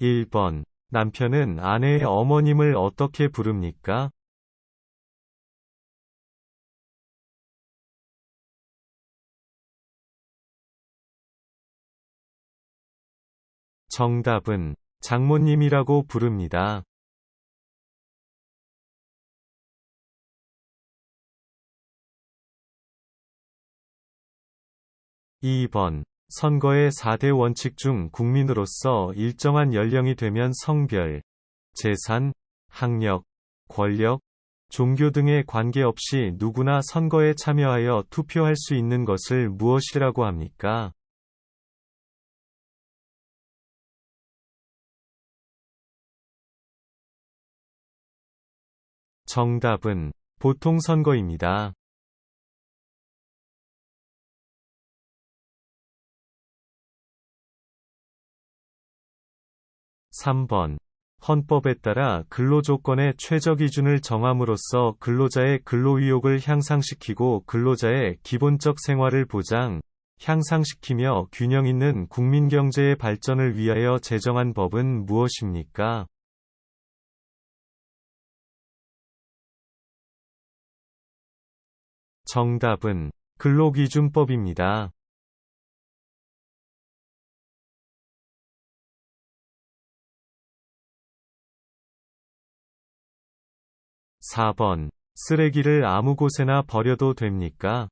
1번. 남편은 아내의 어머님을 어떻게 부릅니까? 정답은 장모님이라고 부릅니다. 2번. 선거의 4대 원칙 중 국민으로서 일정한 연령이 되면 성별, 재산, 학력, 권력, 종교 등에 관계없이 누구나 선거에 참여하여 투표할 수 있는 것을 무엇이라고 합니까? 정답은 보통 선거입니다. 3번. 헌법에 따라 근로조건의 최저기준을 정함으로써 근로자의 근로의욕을 향상시키고 근로자의 기본적 생활을 보장, 향상시키며 균형 있는 국민경제의 발전을 위하여 제정한 법은 무엇입니까? 정답은 근로기준법입니다. 4번. 쓰레기를 아무 곳에나 버려도 됩니까?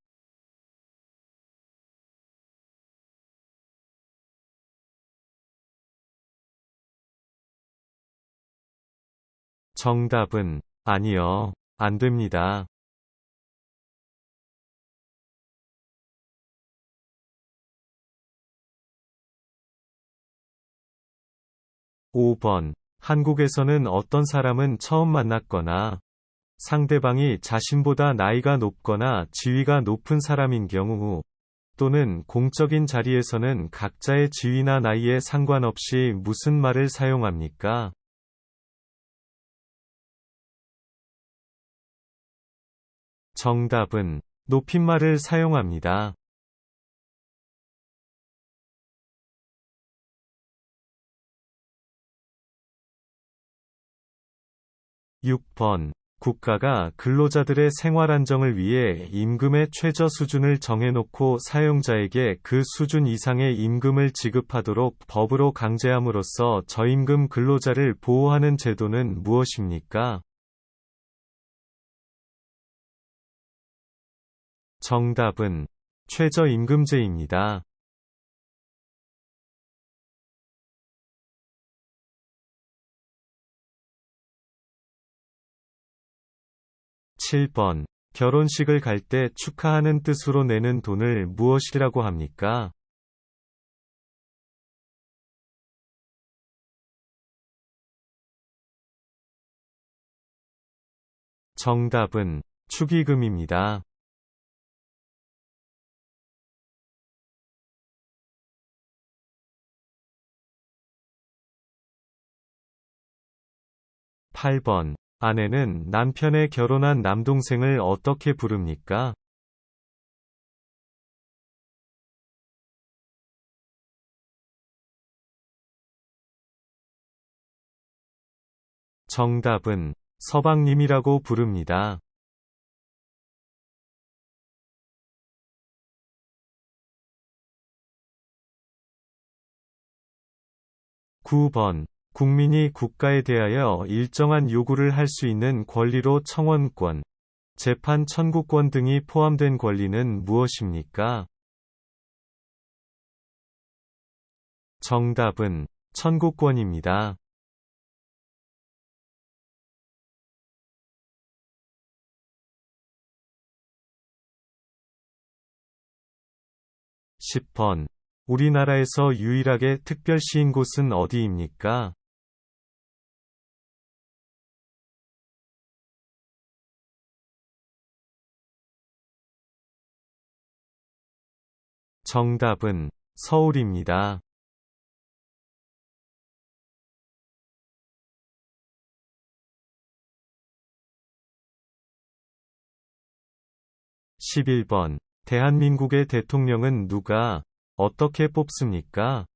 정답은 아니요. 안 됩니다. 5번. 한국에서는 어떤 사람은 처음 만났거나 상대방이 자신보다 나이가 높거나 지위가 높은 사람인 경우 또는 공적인 자리에서는 각자의 지위나 나이에 상관없이 무슨 말을 사용합니까? 정답은 높임말을 사용합니다. 6번 국가가 근로자들의 생활 안정을 위해 임금의 최저 수준을 정해놓고 사용자에게 그 수준 이상의 임금을 지급하도록 법으로 강제함으로써 저임금 근로자를 보호하는 제도는 무엇입니까? 정답은 최저임금제입니다. 7번. 결혼식을 갈 때 축하하는 뜻으로 내는 돈을 무엇이라고 합니까? 정답은 축의금입니다. 8번 아내는 남편의 결혼한 남동생을 어떻게 부릅니까? 정답은 서방님이라고 부릅니다. 9번 국민이 국가에 대하여 일정한 요구를 할 수 있는 권리로 청원권, 재판 청구권 등이 포함된 권리는 무엇입니까? 정답은 청구권입니다. 10번. 우리나라에서 유일하게 특별시인 곳은 어디입니까? 정답은 서울입니다. 11번 대한민국의 대통령은 누가 어떻게 뽑습니까?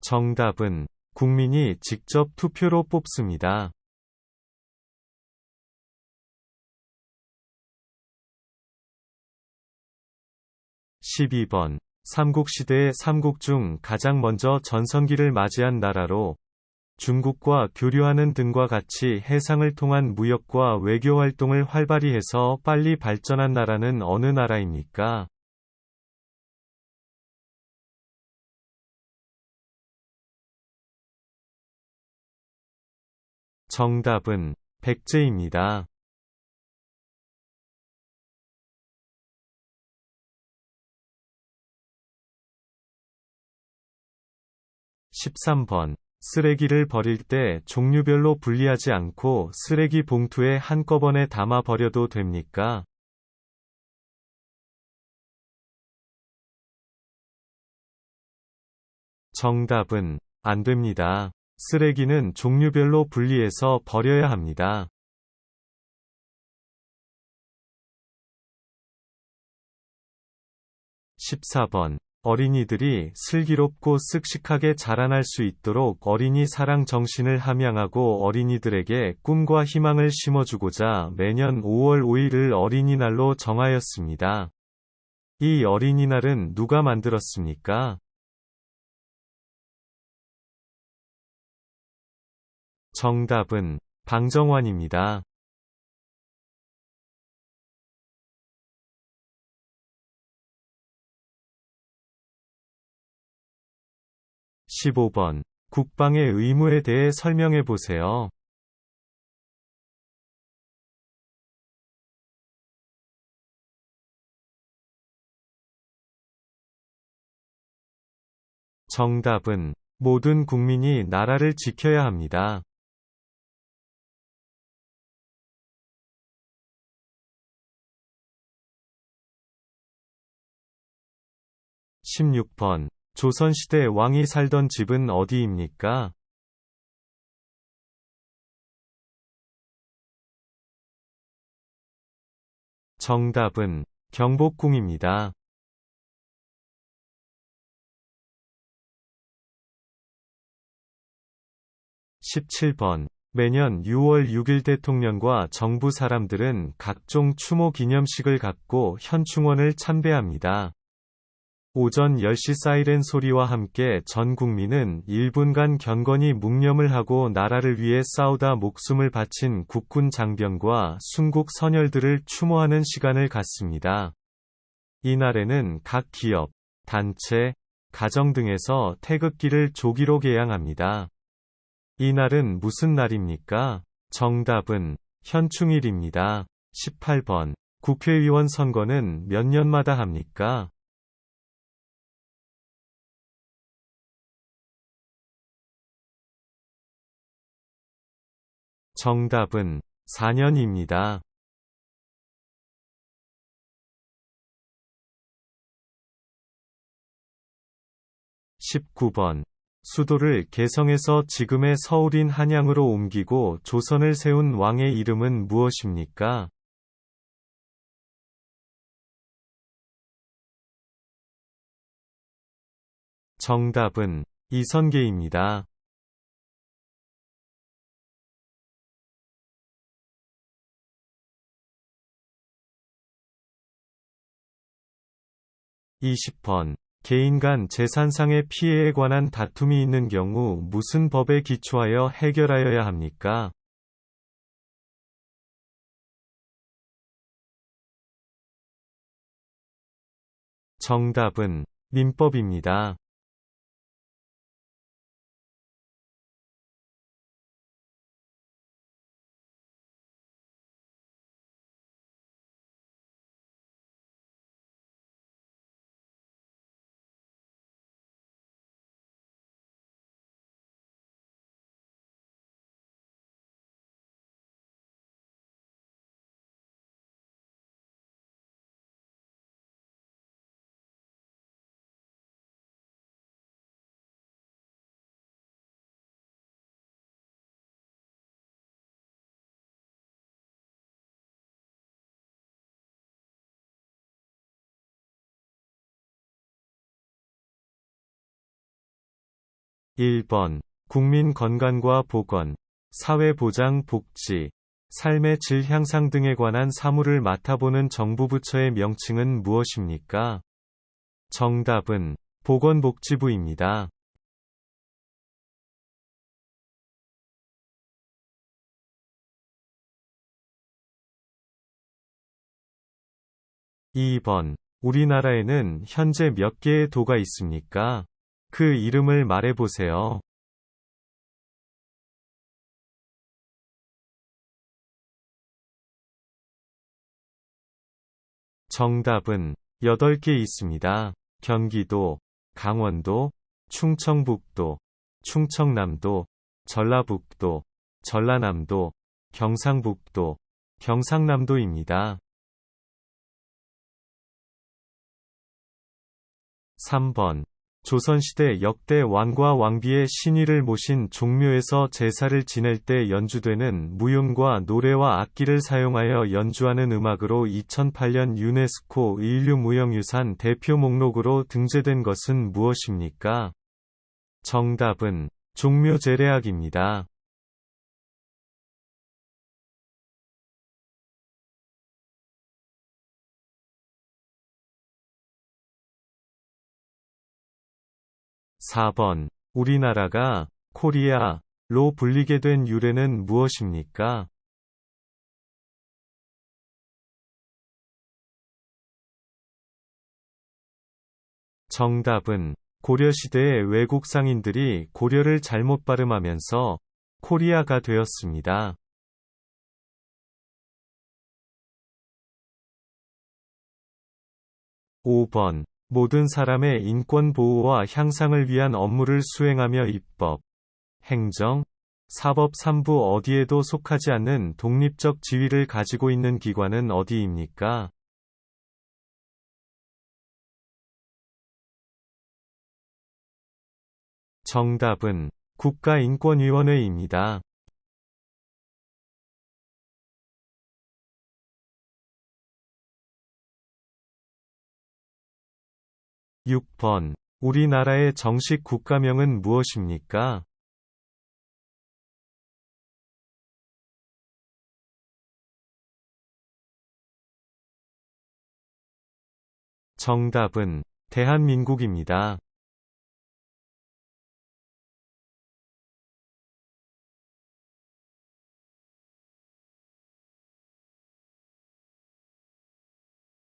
정답은 국민이 직접 투표로 뽑습니다. 12번 삼국시대의 삼국 중 가장 먼저 전성기를 맞이한 나라로 중국과 교류하는 등과 같이 해상을 통한 무역과 외교 활동을 활발히 해서 빨리 발전한 나라는 어느 나라입니까? 정답은 백제입니다. 13번. 쓰레기를 버릴 때 종류별로 분리하지 않고 쓰레기 봉투에 한꺼번에 담아 버려도 됩니까? 정답은 안 됩니다. 쓰레기는 종류별로 분리해서 버려야 합니다. 14번. 어린이들이 슬기롭고 쓱쓱하게 자라날 수 있도록 어린이 사랑 정신을 함양하고 어린이들에게 꿈과 희망을 심어주고자 매년 5월 5일을 어린이날로 정하였습니다. 이 어린이날은 누가 만들었습니까? 정답은 방정환입니다. 15번. 국방의 의무에 대해 설명해 보세요. 정답은 모든 국민이 나라를 지켜야 합니다. 16번 조선시대 왕이 살던 집은 어디입니까? 정답은 경복궁입니다. 17번 매년 6월 6일 대통령과 정부 사람들은 각종 추모 기념식을 갖고 현충원을 참배합니다. 오전 10시 사이렌 소리와 함께 전 국민은 1분간 경건히 묵념을 하고 나라를 위해 싸우다 목숨을 바친 국군 장병과 순국 선열들을 추모하는 시간을 갖습니다. 이날에는 각 기업, 단체, 가정 등에서 태극기를 조기로 개양합니다. 이날은 무슨 날입니까? 정답은 현충일입니다. 18번 국회의원 선거는 몇 년마다 합니까? 정답은 4년입니다. 19번 수도를 개성에서 지금의 서울인 한양으로 옮기고 조선을 세운 왕의 이름은 무엇입니까? 정답은 이선계입니다. 20번. 개인 간 재산상의 피해에 관한 다툼이 있는 경우 무슨 법에 기초하여 해결하여야 합니까? 정답은 민법입니다. 1번 국민 건강과 보건, 사회보장 복지, 삶의 질 향상 등에 관한 사무를 맡아보는 정부 부처의 명칭은 무엇입니까? 정답은 보건복지부입니다. 2번. 우리나라에는 현재 몇 개의 도가 있습니까? 그 이름을 말해보세요. 정답은 8개 있습니다. 경기도, 강원도, 충청북도, 충청남도, 전라북도, 전라남도, 경상북도, 경상남도입니다. 3번. 조선시대 역대 왕과 왕비의 신위를 모신 종묘에서 제사를 지낼 때 연주되는 무용과 노래와 악기를 사용하여 연주하는 음악으로 2008년 유네스코 인류무형유산 대표 목록으로 등재된 것은 무엇입니까? 정답은 종묘 제례악입니다. 4번. 우리나라가 코리아로 불리게 된 유래는 무엇입니까? 정답은 고려시대의 외국 상인들이 고려를 잘못 발음하면서 코리아가 되었습니다. 5번 모든 사람의 인권 보호와 향상을 위한 업무를 수행하며 입법, 행정, 사법 3부 어디에도 속하지 않는 독립적 지위를 가지고 있는 기관은 어디입니까? 정답은 국가인권위원회입니다. 6번. 우리나라의 정식 국가명은 무엇입니까? 정답은 대한민국입니다.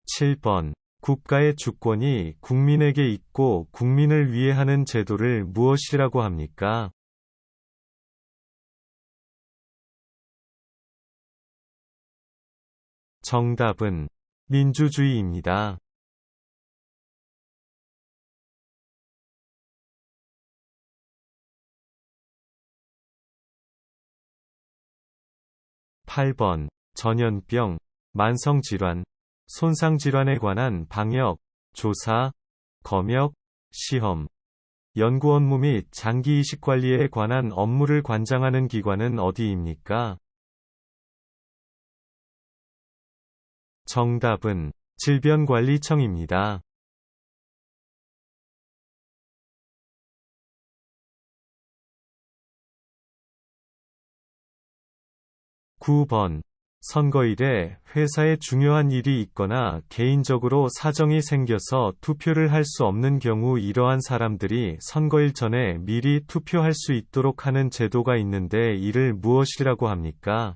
7번 국가의 주권이 국민에게 있고 국민을 위해 하는 제도를 무엇이라고 합니까? 정답은 민주주의입니다. 8번 전염병, 만성질환, 손상질환에 관한 방역, 조사, 검역, 시험, 연구 업무 및 장기 이식 관리에 관한 업무를 관장하는 기관은 어디입니까? 정답은 질병관리청입니다. 9번 선거일에 회사에 중요한 일이 있거나 개인적으로 사정이 생겨서 투표를 할 수 없는 경우 이러한 사람들이 선거일 전에 미리 투표할 수 있도록 하는 제도가 있는데 이를 무엇이라고 합니까?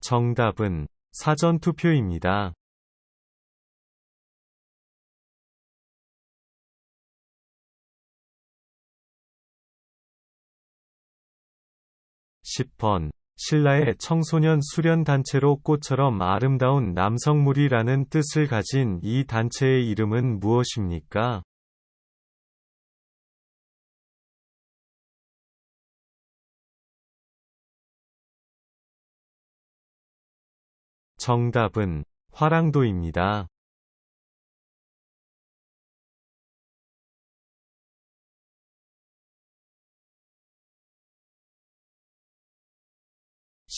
정답은 사전투표입니다. 10번. 신라의 청소년 수련 단체로 꽃처럼 아름다운 남성물이라는 뜻을 가진 이 단체의 이름은 무엇입니까? 정답은 화랑도입니다.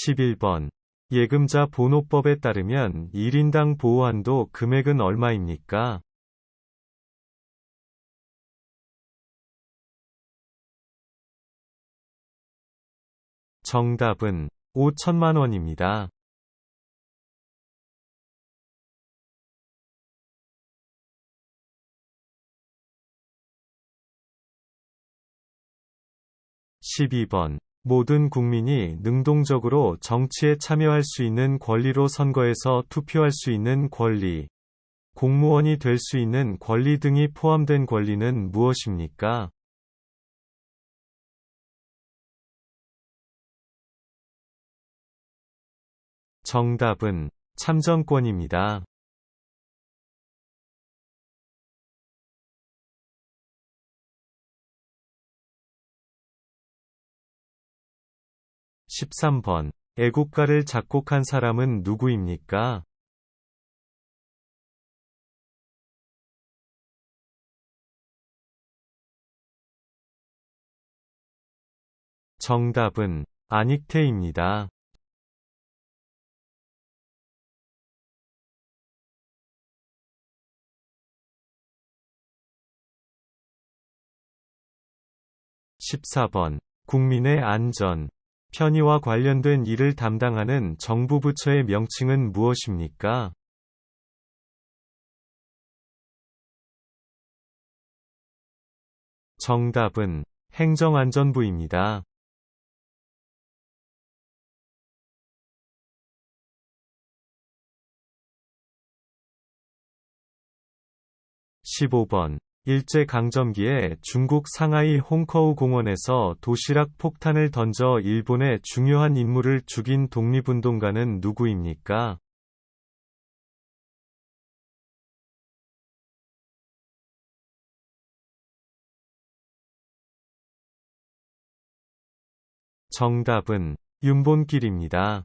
11번. 예금자 보호법에 따르면 1인당 보호한도 금액은 얼마입니까? 정답은 5천만 원입니다. 12번. 모든 국민이 능동적으로 정치에 참여할 수 있는 권리로 선거에서 투표할 수 있는 권리, 공무원이 될 수 있는 권리 등이 포함된 권리는 무엇입니까? 정답은 참정권입니다. 13번. 애국가를 작곡한 사람은 누구입니까? 정답은 안익태입니다. 14번. 국민의 안전, 편의와 관련된 일을 담당하는 정부 부처의 명칭은 무엇입니까? 정답은 행정안전부입니다. 15번 일제강점기에 중국 상하이 홍커우 공원에서 도시락 폭탄을 던져 일본의 중요한 인물을 죽인 독립운동가는 누구입니까? 정답은 윤본길입니다.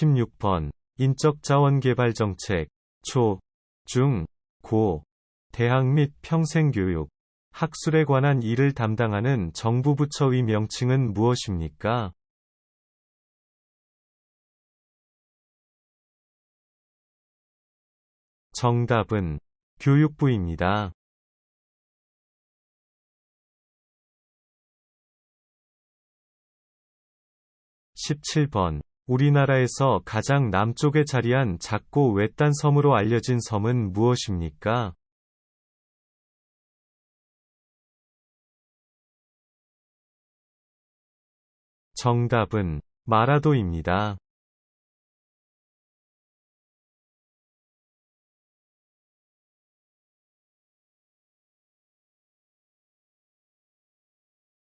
16번 인적 자원 개발 정책 초, 중, 고, 대학 및 평생교육, 학술에 관한 일을 담당하는 정부 부처의 명칭은 무엇입니까? 정답은 교육부입니다. 17번 우리나라에서 가장 남쪽에 자리한 작고 외딴 섬으로 알려진 섬은 무엇입니까? 정답은 마라도입니다.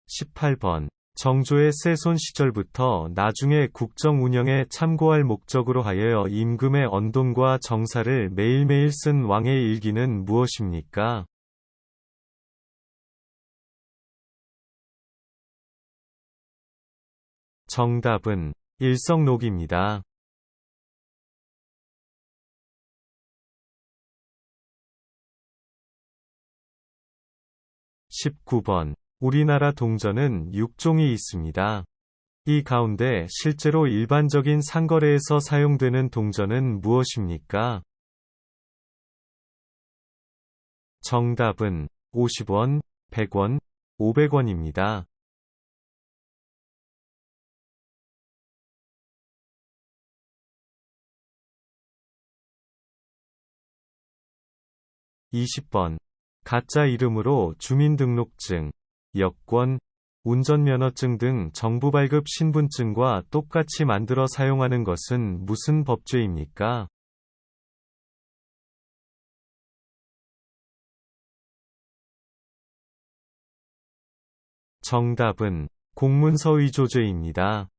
18번 정조의 세손 시절부터 나중에 국정 운영에 참고할 목적으로 하여 임금의 언돈과 정사를 매일매일 쓴 왕의 일기는 무엇입니까? 정답은 일성록입니다. 19번 우리나라 동전은 6종이 있습니다. 이 가운데 실제로 일반적인 상거래에서 사용되는 동전은 무엇입니까? 정답은 50원, 100원, 500원입니다. 20번 가짜 이름으로 주민등록증, 여권, 운전면허증 등 정부 발급 신분증과 똑같이 만들어 사용하는 것은 무슨 법죄입니까? 정답은 공문서 위조죄입니다.